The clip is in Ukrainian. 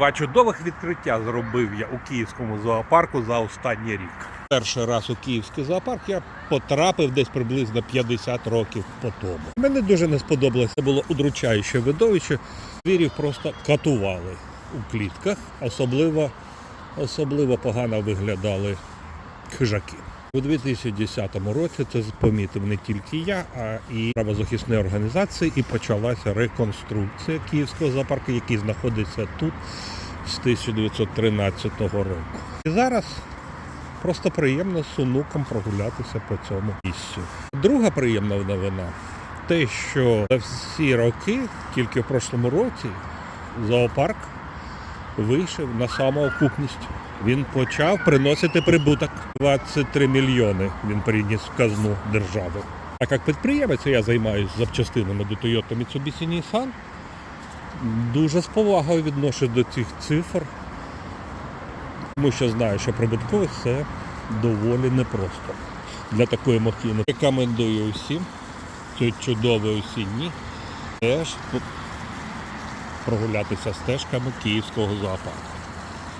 Два чудових відкриття зробив я у київському зоопарку за останній рік. Перший раз у київський зоопарк я потрапив десь приблизно 50 років по тому. Мені дуже не сподобалося. Це було удручаюче видовище. Звірів просто катували у клітках, особливо, особливо погано виглядали хижаки. У 2010 році це помітив не тільки я, а і правозахисні організації, і почалася реконструкція Київського зоопарку, який знаходиться тут з 1913 року. І зараз просто приємно з онуком прогулятися по цьому місцю. Друга приємна новина те, що за всі роки, тільки в прошлому році, зоопарк вийшов на самоокупність. Він почав приносити прибуток. 23 мільйони він приніс в казну держави. А як підприємець я займаюся запчастинами до Toyota Mitsubishi Nissan. Дуже з повагою відношусь до цих цифр, тому що знаю, що прибутковість це доволі непросто для такої махіни. Рекомендую усім цей чудовий осінній теж прогулятися стежками Київського зоопарку.